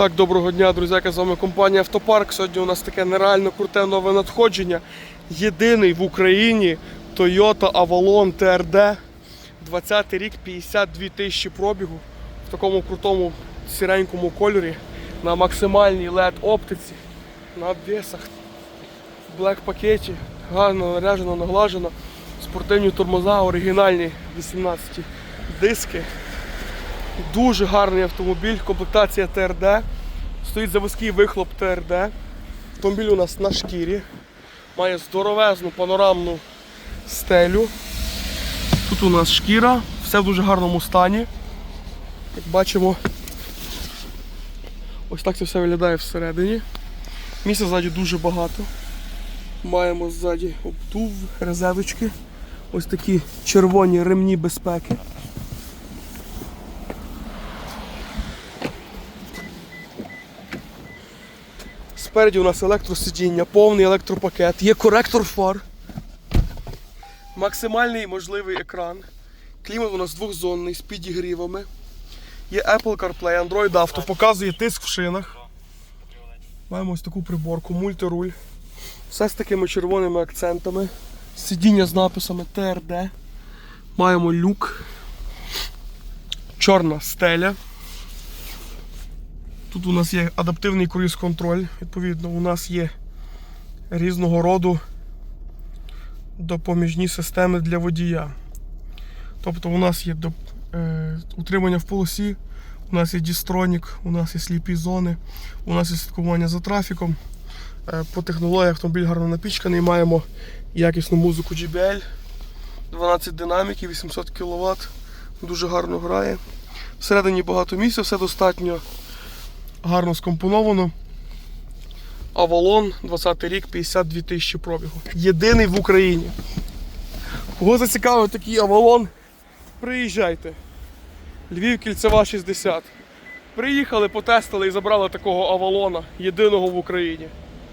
Так, доброго дня, друзяки, з вами компанія Автопарк. Сьогодні у нас таке нереально круте нове надходження. Єдиний в Україні Toyota Avalon TRD. 20 рік, 52 тисячі пробігу в такому крутому сіренькому кольорі на максимальній LED оптиці, на обвесах, в блек пакеті, гарно наряжено, наглажено. Спортивні тормоза, оригінальні 18 диски. Дуже гарний автомобіль, комплектація ТРД. Стоїть заводський вихлоп ТРД. Автомобіль у нас на шкірі. Має здоровезну панорамну стелю. Тут у нас шкіра, все в дуже гарному стані. Як бачимо, ось так це все виглядає всередині. Місця ззаді дуже багато. Маємо ззаді обдув, резевочки. Ось такі червоні ремні безпеки. Спереді у нас електросидіння, повний електропакет, є коректор фар, максимальний можливий екран. Клімат у нас двохзонний з підігрівами. Є Apple CarPlay, Android Auto, показує тиск в шинах. Маємо ось таку приборку, мультируль. Все з такими червоними акцентами. Сидіння з написами ТРД. Маємо люк. Чорна стеля. Тут у нас є адаптивний круїз-контроль. Відповідно, у нас є різного роду допоміжні системи для водія. Тобто у нас є е, утримання в полосі, у нас є дістронік, у нас є сліпі зони, у нас є слідкування за трафіком. Е, по технології автомобіль гарно напічканий. Маємо якісну музику JBL, 12 динаміків, 800 кВт. Дуже гарно грає. Всередині багато місця, все достатньо гарно скомпоновано. Авалон, 20 рік, 52 тисячі пробігу. Єдиний в Україні. Кого зацікавив такий Авалон, приїжджайте. Львів кільцева 60. Приїхали, потестили і забрали такого Авалона, єдиного в Україні.